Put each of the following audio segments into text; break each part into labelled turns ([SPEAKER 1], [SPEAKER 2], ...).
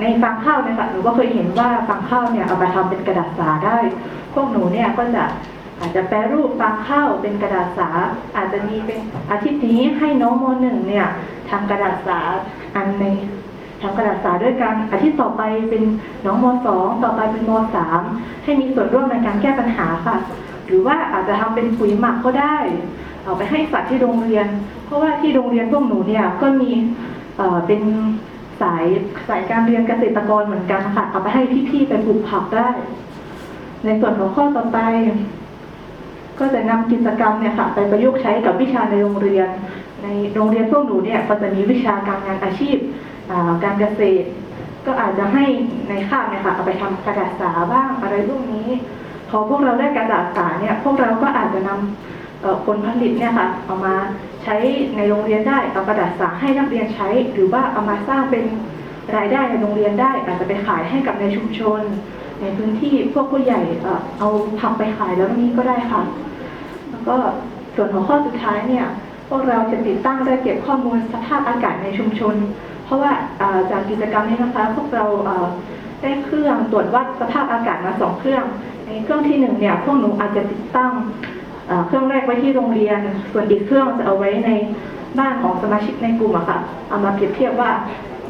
[SPEAKER 1] ในฟางข้าวเนี่ยค่ะหนูก็เคยเห็นว่าฟางข้าวเนี่ยเอาไปทำเป็นกระดาษสาได้ พวกหนูเนี่ยก็จะอาจจะแปรรูปฟางข้าวเป็นกระดาษสา อาจจะมีเป็นอาทิตย์นี้ให้น้องมหนึ่งเนี่ยทำกระดาษสาอันในทำกระดาษสาด้วยกันอาทิตย์ต่อไปเป็นน้องมสองต่อไปเป็นมสามให้มีส่วนร่วมในการแก้ปัญหาค่ะ หรือว่าอาจจะทำเป็นปุ๋ยหมักก็ได้ เอาไปให้สัตว์ที่โรงเรียน เพราะว่าที่โรงเรียนพวกหนูเนี่ยก็มีเเป็น สายสายการเรียนเกษตรกรเหมือนกันค่ะเอาไปให้พี่ๆไปปลูกผักได้ ในส่วนของข้อต่อไป ก็จะนำกิจกรรมเนี่ยค่ะไปประยุกต์ใช้กับวิชาในโรงเรียน ในโรงเรียนพวกหนูเนี่ยก็จะมีวิชาการงานอาชีพการเกษตร ก็อาจจะให้ในคาบเนี่ยค่ะเอาไปทำกระดาษสาบ้างอะไรพวกนี้ พอพวกเราได้กระดาษสาเนี่ยพวกเราก็อาจจะนำ เอ่อผลิตเนี่ยค่ะเอามาใช้ในโรงเรียนได้เอากระดาษสาให้นักเรียนใช้ หรือว่าเอามาสร้างเป็นรายได้ในโรงเรียนได้ อาจจะไปขายให้กับในชุมชน ในพื้นที่พวกผู้ใหญ่เอ่อเอาผักไปขายแล้วนี้ก็ได้ค่ะ แล้วก็ส่วนของข้อสุดท้ายเนี่ยพวกเราจะติดตั้งและเก็บข้อมูลสภาพอากาศในชุมชน เพราะว่าจากกิจกรรมนี้นะคะพวกเราได้เครื่องตรวจวัดสภาพอากาศมาสองเครื่องในเครื่องที่หนึ่งเนี่ยพวกหนูอาจจะติดตั้ง เครื่องแรกไว้ที่โรงเรียน ส่วนอีกเครื่องจะเอาไว้ในบ้านของสมาชิกในกลุ่มอะค่ะ เอามาเปรียบเทียบว่า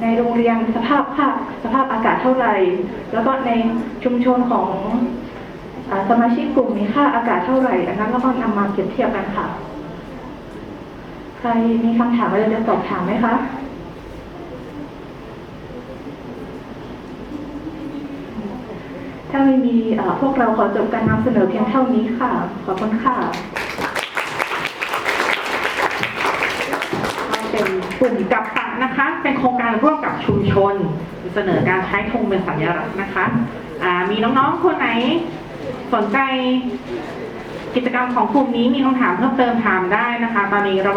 [SPEAKER 1] ในโรงเรียนสภาพภาพสภาพอากาศเท่าไหร่ แล้วก็ในชุมชนของอสมาชิกกลุ่มมีค่าอากาศเท่าไหร่ อันนั้นก็ต้องนำมาเปรียบเทียบกันค่ะ ใครมีคำถามอะไรจะสอบถามไหมคะ ถ้าไม่มีพวกเราขอจบการนำเสนอเพียงเท่านี้ค่ะ ขอบคุณค่ะ
[SPEAKER 2] เป็นกลุ่มกับตันนะคะ เป็นโครงการร่วมกับชุมชน เสนอการใช้ธงเป็นสัญลักษณ์นะคะอ่ามีน้องๆคนไหนสนใจกิจกรรมของกลุ่มนี้มีคำถามเพิ่มเติมถามได้นะคะ ตอนนี้เรา